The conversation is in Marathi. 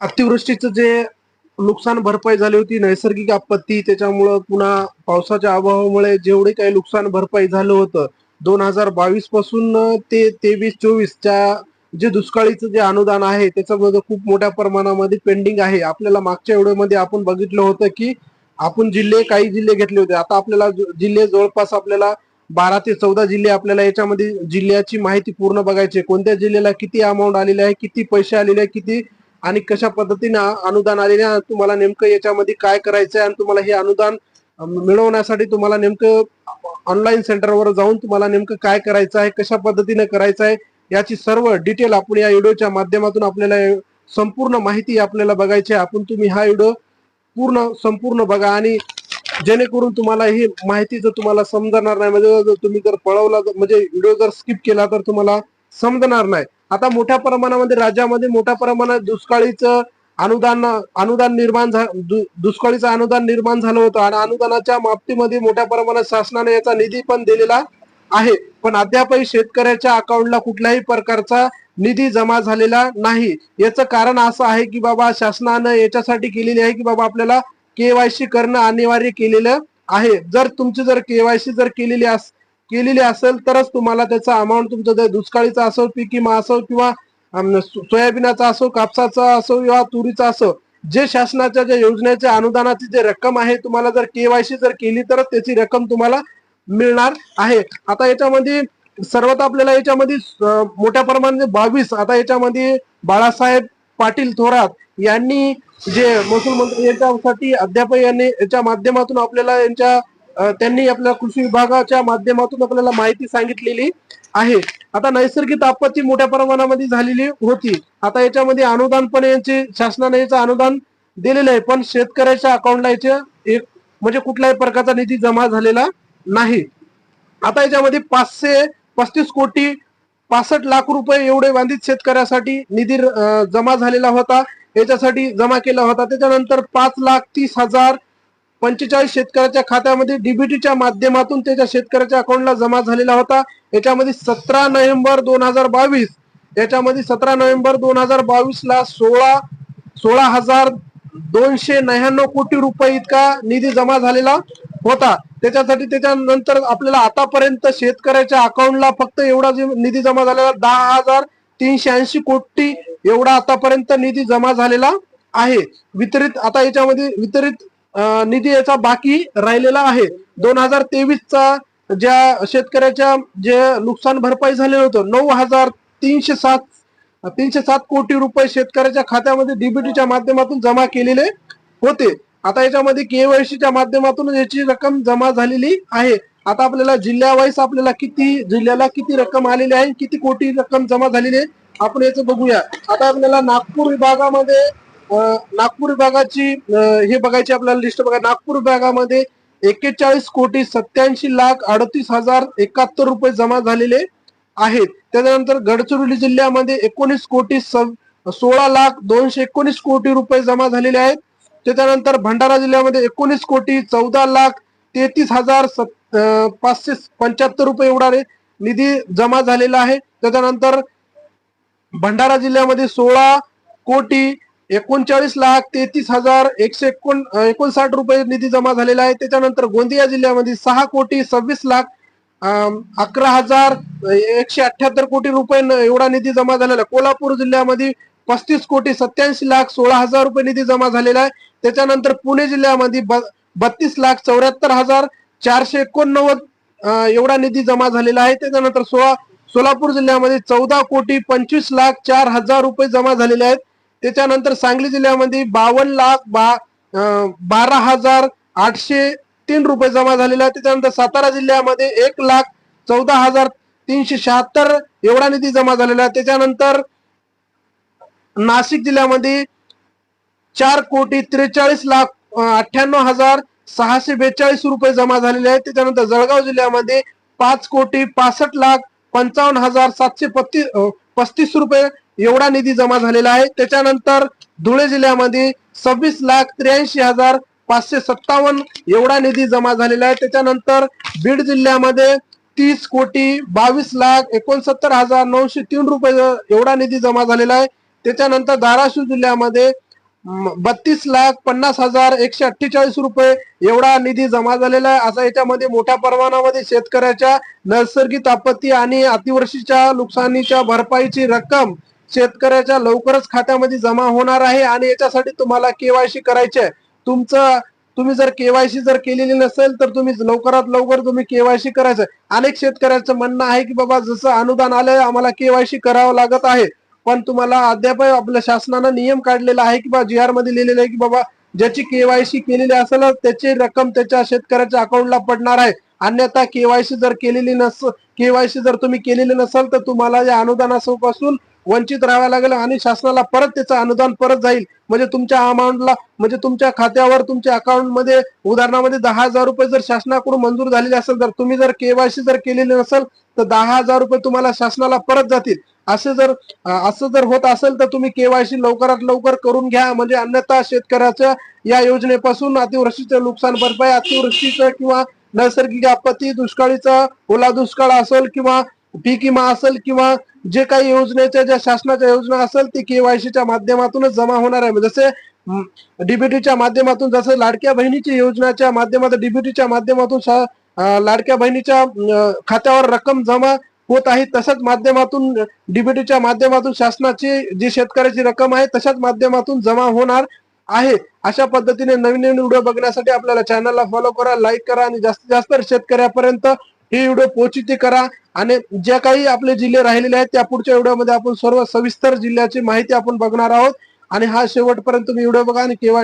अतिवृष्टीचं जे नुकसान भरपाई झाली होती नैसर्गिक आपत्ती त्याच्यामुळं पुन्हा पावसाच्या अभावामुळे जेवढे काही नुकसान भरपाई झालं होतं दोन हजार बावीसपासून ते तेवीस चोवीसच्या जे दुष्काळीचं जे अनुदान आहे त्याच्यामध्ये खूप मोठ्या प्रमाणामध्ये पेंडिंग आहे. आपल्याला मागच्या व्हिडिओमध्ये आपण बघितलं होतं की आपण जिल्हे काही जिल्हे घेतले होते. आता आपल्याला जिल्हे जवळपास आपल्याला बारा ते चौदा जिल्हे आपल्याला याच्यामध्ये जिल्ह्याची माहिती पूर्ण बघायची कोणत्या जिल्ह्याला किती अमाऊंट आलेले आहे किती पैसे आलेले आहे किती आणि कशा पद्धतीने अनुदान आलेले तुम्हाला नेमकं याच्यामध्ये काय करायचं आहे आणि तुम्हाला हे अनुदान मिळवण्यासाठी तुम्हाला नेमकं ऑनलाईन सेंटरवर जाऊन तुम्हाला नेमकं काय करायचं आहे कशा पद्धतीने करायचं आहे याची सर्व डिटेल आपण या व्हिडिओच्या माध्यमातून आपल्याला संपूर्ण माहिती आपल्याला बघायची आहे. आपण तुम्ही हा व्हिडिओ पूर्ण संपूर्ण बघा आणि जेणेकरून तुम्हाला ही माहिती जर तुम्हाला समजणार नाही म्हणजे जर तुम्ही जर पळवला जर- म्हणजे व्हिडिओ जर स्किप केला तर तुम्हाला समजणार नाही. आता मोठ्या प्रमाणामध्ये राज्यामध्ये मोठ्या प्रमाणात दुष्काळीचं अनुदान अनुदान निर्माण दुष्काळीचं अनुदान निर्माण झालं होतं आणि अनुदानाच्या बाबतीमध्ये मोठ्या प्रमाणात शासनाने याचा निधी पण दिलेला आहे. पण अद्यापही शेतकऱ्याच्या अकाउंटला कुठल्याही प्रकारचा निधी जमा झालेला नाही. याचं कारण असं आहे की बाबा शासनानं याच्यासाठी केलेली आहे की बाबा आपल्याला केवायसी करणं अनिवार्य केलेलं आहे. जर तुमची जर केवायसी जर केलेली अस केलेली असेल तरच तुम्हाला त्याचा अमाऊंट तुमचं दुष्काळीचा असो पीक विमा असो किंवा सोयाबीनाचा असो कापसाचा असो किंवा तुरीचा असो जे शासनाच्या ज्या योजनेच्या अनुदानाची जे रक्कम आहे तुम्हाला जर केवायसी जर केली तरच त्याची रक्कम तुम्हाला मिळणार आहे. आता याच्यामध्ये सर्वात आपल्याला याच्यामध्ये मोठ्या प्रमाणात बावीस आता याच्यामध्ये बाळासाहेब पाटील थोरात यांनी जे महसूल मंत्री यांच्यासाठी अध्यापक यांनी याच्या माध्यमातून आपल्याला यांच्या त्यांनी आपल्या कृषी विभागाच्या माध्यमातून आपल्याला माहिती सांगितलेली आहे. आता नैसर्गिक आपत्ती मोठ्या प्रमाणामध्ये झालेली होती. आता याच्यामध्ये अनुदान पण यांचे शासनाने याचं अनुदान दिलेलं आहे. पण शेतकऱ्याच्या अकाउंटला याचे एक म्हणजे कुठल्याही प्रकारचा निधी जमा झालेला नाही. आता याच्यामध्ये पाचशे पस्तीस कोटी पासष्ट लाख रुपये एवढे बांधित शेतकऱ्यासाठी निधी जमा झालेला होता. याच्यासाठी जमा केला होता. त्याच्यानंतर पाच लाख तीस हजार पंचेचाळीस शेतकऱ्याच्या खात्यामध्ये डीबीटीच्या माध्यमातून त्याच्या शेतकऱ्याच्या अकाउंटला जमा झालेला होता. याच्यामध्ये सतरा नोव्हेंबर दोन हजार बावीस याच्यामध्ये सतरा नोव्हेंबर दोन हजार बावीस ला सोळा सोळा हजार दोनशे नव्याण्णव कोटी रुपये इतका निधी जमा झालेला होता. त्याच्यासाठी त्याच्यानंतर आपल्याला आतापर्यंत शेतकऱ्याच्या अकाउंटला फक्त एवढा जे निधी जमा झालेला दहा हजार तीनशे ऐंशी कोटी एवढा आतापर्यंत निधी जमा झालेला आहे. वितरित आता याच्यामध्ये वितरित निधी याचा बाकी राहिलेला आहे. दोन हजार तेवीस चा ज्या शेतकऱ्याच्या जे नुकसान भरपाई झालेलं होतं नऊ हजार तीनशे सात तीनशे सात कोटी रुपये शेतकऱ्याच्या खात्यामध्ये डीबीटीच्या माध्यमातून जमा केलेले होते. आता याच्यामध्ये केवायसीच्या माध्यमातून याची रक्कम जमा झालेली आहे. आता आपल्याला जिल्ह्यावाईस आपल्याला किती जिल्ह्याला किती रक्कम आलेली आहे किती कोटी रक्कम जमा झालेली आहे आपण याचं बघूया. आता आपल्याला नागपूर विभागामध्ये नागपूर विभागाची हे बघायची आपल्याला लिस्ट बघा. नागपूर विभागामध्ये एक्केचाळीस कोटी सत्याऐंशी लाख अडतीस हजार एकाहत्तर रुपये जमा झालेले आहेत. त्याच्यानंतर गडचिरोली जिल्ह्यामध्ये एकोणीस कोटी सोळा लाख दोनशे एकोणीस कोटी रुपये जमा झालेले आहेत. त्याच्यानंतर भंडारा जिल्ह्यामध्ये एकोणीस कोटी चौदा लाख तेहतीस हजार सत- पाचशे पंच्याहत्तर रुपये एवढा निधी जमा झालेला आहे. त्याच्यानंतर भंडारा जिल्ह्यामध्ये सोळा कोटी एकोणचाळीस लाख तेहतीस हजार एकशे एकोण एकोणसाठ रुपये निधी जमा झालेला आहे. त्याच्यानंतर गोंदिया जिल्ह्यामध्ये सहा कोटी सव्वीस लाख अकरा हजार एकशे अठ्याहत्तर कोटी रुपये एवढा निधी जमा झालेला आहे. कोल्हापूर जिल्ह्यामध्ये पस्तीस कोटी सत्याऐंशी लाख सोळा हजार रुपये निधी जमा झालेला आहे. त्याच्यानंतर पुणे जिल्ह्यामध्ये बत्तीस लाख चौऱ्याहत्तर हजार चारशे एकोणनव्वद एवढा निधी जमा झालेला आहे. त्याच्यानंतर सोळा सोलापूर जिल्ह्यामध्ये चौदा कोटी पंचवीस लाख चार हजार रुपये जमा झालेले आहेत. त्याच्यानंतर सांगली जिल्ह्यामध्ये बावन्न लाख बा बारा हजार आठशे तीन रुपये जमा झालेला आहे त्याच्यानंतर सातारा जिल्ह्यामध्ये एक लाख चौदा हजार तीनशे शहात्तर एवढा निधी जमा झालेला आहे. त्याच्यानंतर नाशिक जिल्ह्यामध्ये चार कोटी त्रेचाळीस लाख अठ्ठ्याण्णव हजार सहाशे बेचाळीस रुपये जमा झालेले आहेत. त्याच्यानंतर जळगाव जिल्ह्यामध्ये पाच कोटी पासष्ट लाख पंचावन्न हजार सातशे पस्तीस पस्तीस रुपये एवढा निधी जमा झालेला आहे. त्याच्यानंतर धुळे जिल्ह्यामध्ये सव्वीस लाख त्र्याऐंशी हजार पाचशे सत्तावन्न एवढा निधी जमा झालेला आहे. त्याच्यानंतर बीड जिल्ह्यामध्ये तीस कोटी बावीस लाख एकोणसत्तर हजार नऊशे तीन रुपये एवढा निधी जमा झालेला आहे. त्याच्यानंतर धाराशिव जिल्ह्यामध्ये बत्तीस लाख पन्नास हजार एकशे अठ्ठेचाळीस रुपये एवढा निधी जमा झालेला आहे. असा याच्यामध्ये मोठ्या प्रमाणामध्ये शेतकऱ्याच्या नैसर्गिक आपत्ती आणि अतिवृष्टीच्या नुकसानीच्या भरपाईची रक्कम शेतकऱ्याच्या लवकरच खात्यामध्ये जमा होणार आहे आणि याच्यासाठी तुम्हाला केवायसी करायची आहे. तुमचं तुम्ही जर केवायसी जर केलेली नसेल तर तुम्ही लवकरात लवकर तुम्ही केवायसी करायचं अनेक शेतकऱ्यांचं म्हणणं आहे की बाबा जसं अनुदान आलंय आम्हाला केवायसी करावं लागत आहे. पण तुम्हाला अद्याप आपल्या शासनानं नियम काढलेला आहे की बाबा जी आरमध्ये लिहिलेलं आहे की बाबा ज्याची केवायसी केलेली असेल त्याची रक्कम त्याच्या शेतकऱ्याच्या अकाउंटला पडणार आहे. अन्यथा केवायसी जर केलेली नस केवायसी जर तुम्ही केलेली नसाल तर तुम्हाला या अनुदानापासून वंचित राहावं लागेल आणि शासनाला परत त्याचं अनुदान परत जाईल. म्हणजे तुमच्या अमाऊंटला म्हणजे तुमच्या खात्यावर तुमच्या अकाउंटमध्ये उदाहरणामध्ये दहा हजार रुपये जर शासनाकडून मंजूर झालेले असेल तर तुम्ही जर केवायसी जर केलेली नसेल तर दहा हजार रुपये तुम्हाला शासनाला परत जातील. असे जर असं जर होत असेल तर तुम्ही केवायसी लवकरात लवकर करून घ्या. म्हणजे अन्यथा शेतकऱ्याच्या या योजनेपासून अतिवृष्टीचं नुकसान भरपाई अतिवृष्टीचं किंवा नैसर्गिक आपत्ती दुष्काळीचा ओला दुष्काळ असेल किंवा पीक विमा असेल किंवा जे काही योजनेच्या ज्या शासनाच्या योजना असेल ती केवायसीच्या माध्यमातूनच जमा होणार आहे. म्हणजे जसे डीबीटीच्या माध्यमातून जसं लाडक्या बहिणीची योजनाच्या माध्यमातून डीबीटीच्या माध्यमातून लाडक्या बहिणीच्या खात्यावर रक्कम जमा होत आहे तशाच माध्यमातून डीबीटीच्या माध्यमातून शासनाची जी शेतकऱ्याची रक्कम आहे तशाच माध्यमातून जमा होणार आहे. अशा पद्धतीने नवीन नवीन व्हिडिओ बघण्यासाठी आपल्याला चॅनलला फॉलो करा लाईक करा आणि जास्तीत जास्त शेतकऱ्यापर्यंत हे व्हिडिओ पोहोचिती करा. आणि ज्या काही आपले जिल्हे राहिलेले आहेत त्या पुढच्या व्हिडिओमध्ये आपण सर्व सविस्तर जिल्ह्याची माहिती आपण बघणार आहोत. आणि हा शेवटपर्यंत तुम्ही व्हिडिओ बघा आणि केव्हा